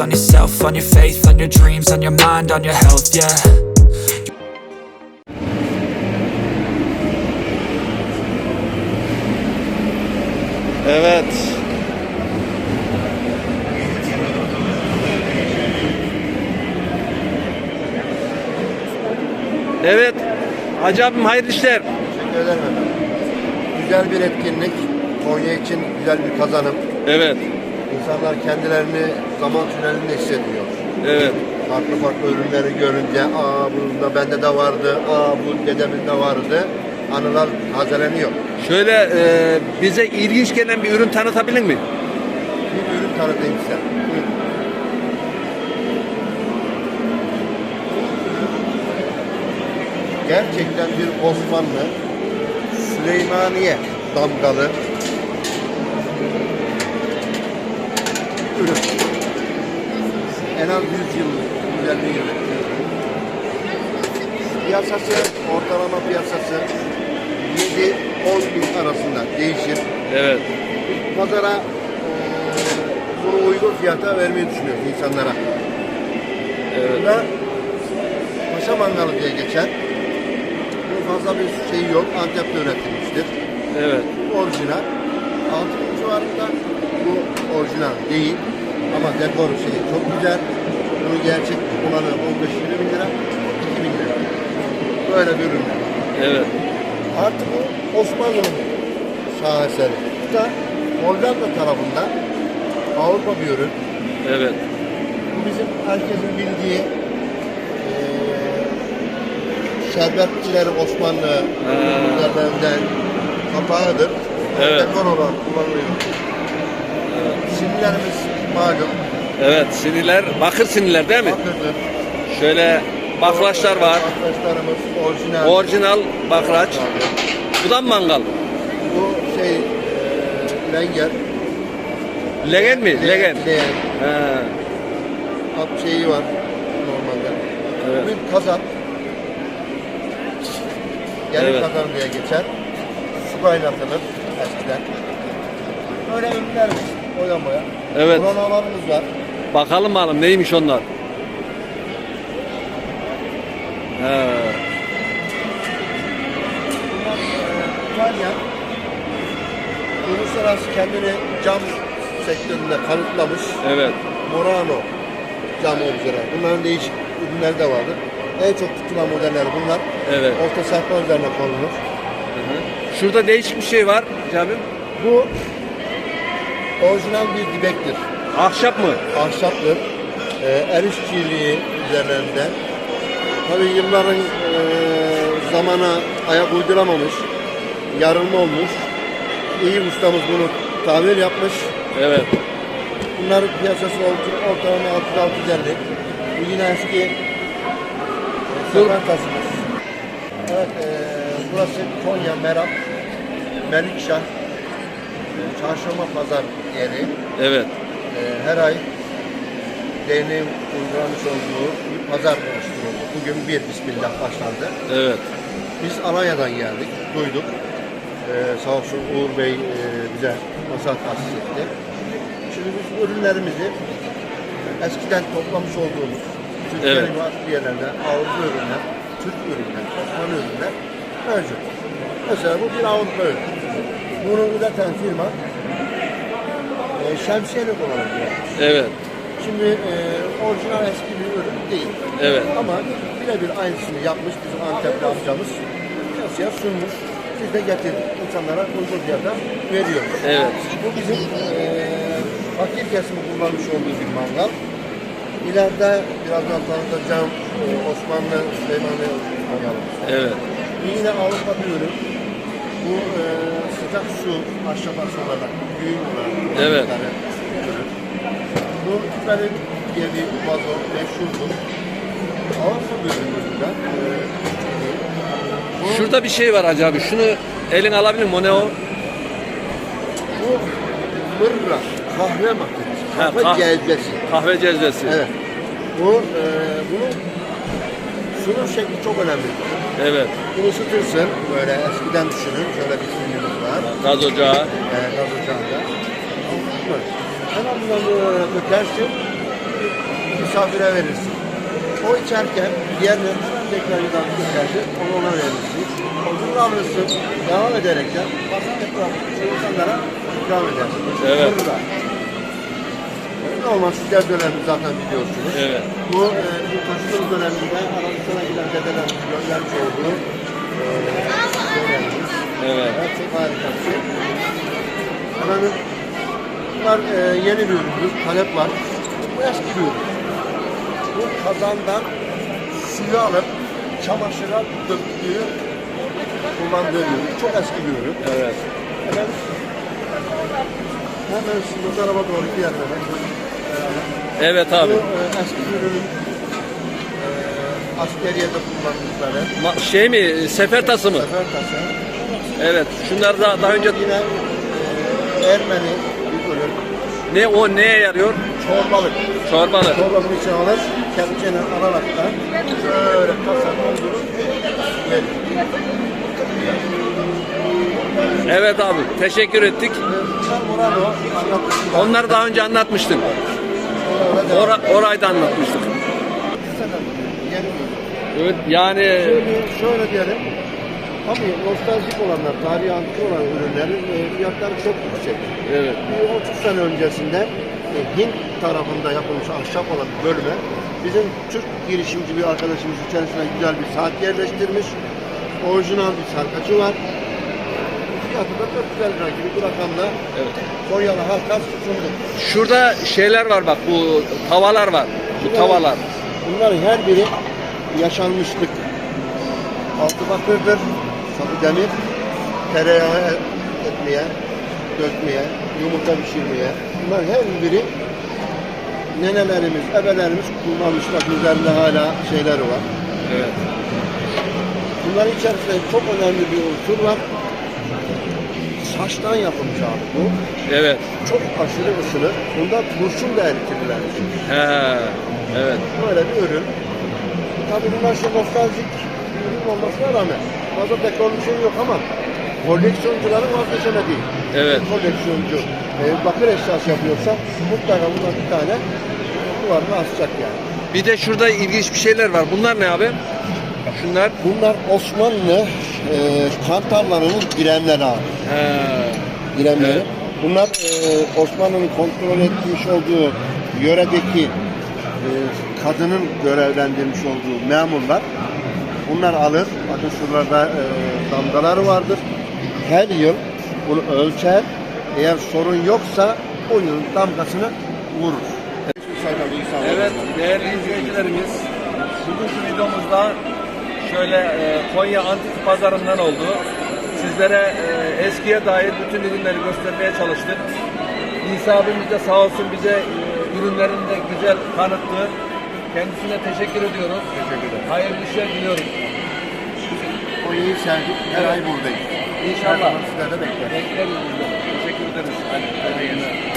focus on yourself, on your faith, on your dreams, on your mind, on your health, yeah. Evet. Evet. Hacı abim hayırlı işler. Teşekkür ederim efendim. Güzel bir etkinlik. Konya için güzel bir kazanım. Evet. İnsanlar kendilerini zaman tünelinde hissediyor. Evet. Farklı farklı ürünleri görünce, aa bunda bende de vardı, aa bu dedemin de vardı. Anılar tazeleniyor. Şöyle e, bize ilginç gelen bir ürün tanıtabilir mi? Bir ürün tanıtayım size. Buyurun. Gerçekten bir Osmanlı Süleymaniye damgalı ürün. En az 100 yıl üzerine yıllık. Piyasası, ortalama piyasası 7-10 bin arasında değişir Evet. pazara eee, bunu uygun fiyata vermeyi düşünüyoruz insanlara. Evet. Burada Paşa Mangalı diye geçer. Bu fazla bir şey yok. Antep'te üretilmiştir. Evet. Orijinal. Altın civarında bu orijinal değil. Ama dekor şeyi çok güzel. Bunu gerçek olanı 15-20 bin lira, 2 bin lira. Böyle bir ürün. Evet. Artık bu Osmanlı'nın şaheseri. Bu da Hollanda tarafında Avrupa bir ürün. Evet. Bu bizim herkesin bildiği eee şerbetçileri Osmanlı üzerlerinden kapağıdır. Evet. Dekor olarak kullanılıyor. Simlerimiz malum. Evet. Siniler, bakır siniler değil mi? Bakırdır. Şöyle bakraçlar var. Bakraçlarımız orijinal. Orijinal bakraç. Bu da mı mangal? Bu şey eee lenger. Legen mi? Legen. Leğen. He. At şeyi var normalde. Evet. Bir kazan. Yarım Evet. kazan diye geçer. Su kaynatılır eskiden. Böyle ürünlerimiz boya boya. Evet. Kronalarımız var. Bakalım bakalım neymiş onlar. He. Bunlar e, İtalyan. Uluslararası kendini cam sektöründe kanıtlamış. Evet. Murano cam objeler. Bunların değişik ürünleri de vardır. En çok tutulan modeller bunlar. Evet. Orta sehpa üzerine konulur. Şurada değişik bir şey var Cabim. Bu orijinal bir dibektir. Ahşap mı? Ahşaptır. Ee, el işçiliği üzerlerinde. Tabii yılların e, zamana ayak uyduramamış. Yarılma olmuş. İyi ustamız bunu tamir yapmış. Evet. Bunların piyasası orta- ortalama 6650. Bu yine eski e, Sakartasımız. Evet, e, burası Konya Merak, Melikşah, e, Çarşamba Pazar yeri. Evet. E, her ay derneğin uygulamış olduğu bir pazar oluşturuldu. Bugün bir Bismillah başlandı. Evet. Biz Alanya'dan geldik, duyduk. Ee, sağ olsun Uğur Bey e, bize masa tahsis etti. Şimdi biz ürünlerimizi eskiden toplamış olduğumuz Türkiye'nin Evet. farklı yerlerde Avrupa ürünler, Türk ürünler, Osmanlı ürünler mevcut. Mesela bu bir Avrupa ürünü. Bunu üreten firma e, şemsiyelik olarak. Evet. Şimdi e, orijinal eski bir ürün değil. Evet. Ama birebir aynısını yapmış bizim Antepli amcamız. Piyasaya sunmuş. Biz de getirdik. İnsanlara uygun fiyata veriyoruz. Evet. Bu bizim e, fakir kesimi kullanmış olduğu bir mangal. İleride birazdan tanıtacağım e, Osmanlı Süleymanlı mangalımız. Evet. Yine Avrupa bir ürün. Bu e, sıcak su aşaması olarak, büyük olarak. Evet. Bu diye bir vazo meşhurdur. Avrupa bir ürünümüzden. E, bu, Şurada bir şey var Hacı abi. Şunu elin alabilir mi? O ne o? bu mırra, kahve makinesi. Ha, Kahve kah- cezvesi. Kahve cezvesi. Evet. Bu, e, bunun sunum şekli çok önemli. Evet. Bunu ısıtırsın, böyle eskiden düşünün, şöyle bir sunumumuz var. Gaz ocağı. e, gaz ocağında. Hemen bundan böyle dökersin. Misafire verirsin. O içerken diğerine tekrar yudan geçersin, onu ona verirsin. Onu alırsın, devam ederekten basın tekrar insanlara ikram edersin. Evet. Burada. Normal sütler dönemi zaten biliyorsunuz. Evet. Bu e, taşınır döneminde Arabistan'a giden dedelerimiz göndermiş olduğu e, dönemimiz. Evet. Çok harika bir şey. Efendim, bunlar e, yeni bir üründür, talep var. Bu eski bir ürün. Bu kazandan suyu alıp çamaşıra döktüğü kullandığı bir ürün. Çok eski bir ürün. Evet. Efendim, hemen şimdi bu tarafa doğru bir yerlere. Evet abi. Bu e, eski ürünün e, askeriyede kullandıkları Ma- şey mi? Sefer tası mı? sefer tası. Evet. Şunlar da daha önce Yine e, Ermeni bir ürün. ne o neye yarıyor? Çorbalık. Çorbalı. Çorbanın içine alır, kepçeyle alaraktan şöyle kasa doldurup verir. Evet abi. Teşekkür ettik. Murano anlatmışsın. Onları daha önce anlatmıştın. Orada devam. Ora, orayda anlatmıştık. Evet. Yani Şöyle, şöyle diyelim. Tabii nostaljik olanlar, tarihi antik olan ürünlerin e, fiyatları çok yüksek. evet. Bir 30 sene öncesinde e, Hint tarafında yapılmış ahşap olan bölüme bizim Türk girişimci bir arkadaşımız içerisine güzel bir saat yerleştirmiş. Orijinal bir sarkacı var. Fiyatı da 450 lira gibi bir rakamla Evet. Konyalı halka sunduk. Şurada şeyler var bak bu tavalar var. Bu tavalar. Bunların her biri yaşanmışlık. Altı bakırdır, sapı demir, tereyağı etmeye, dökmeye, yumurta pişirmeye. Bunlar her biri nenelerimiz, ebelerimiz kullanmışlar. Üzerinde hala şeyleri var. Evet. Bunların içerisinde çok önemli bir unsur var. Saçtan yapılmış abi bu. Evet. Çok aşırı ısınır. Bunda kurşun da eritirler. He. Evet. Böyle bir ürün. Tabii bunlar şu nostaljik bir ürün olmasına rağmen fazla dekor bir şey yok ama koleksiyoncuların vazgeçemediği. Evet. Koleksiyoncu e, bakır eşyası yapıyorsa mutlaka bundan bir tane duvarına asacak yani. Bir de şurada ilginç bir şeyler var. Bunlar ne abi? Şunlar. Bunlar Osmanlı e, kantarlarının diremleri abi. He. diremleri. Evet. Bunlar e, Osmanlı'nın kontrol etmiş olduğu yöredeki e, kadının görevlendirmiş olduğu memurlar bunlar alır. Bakın şuralarda e, damgaları vardır. Her yıl bunu ölçer. Eğer sorun yoksa o yılın damgasını vurur. Evet değerli izleyicilerimiz bugünkü videomuzda şöyle e, Konya Antik Pazarı'ndan oldu. Sizlere e, eskiye dair bütün ürünleri göstermeye çalıştık. İsa abimiz de sağ olsun bize e, ürünlerini de güzel tanıttı. Kendisine teşekkür ediyoruz. Teşekkür ederim. Hayırlı işler diliyoruz. Konya'yı sevdik. Her ay buradayız. İnşallah. Sizler de bekleriz. Bekleriz. Teşekkür ederiz. Hadi, hadi yine.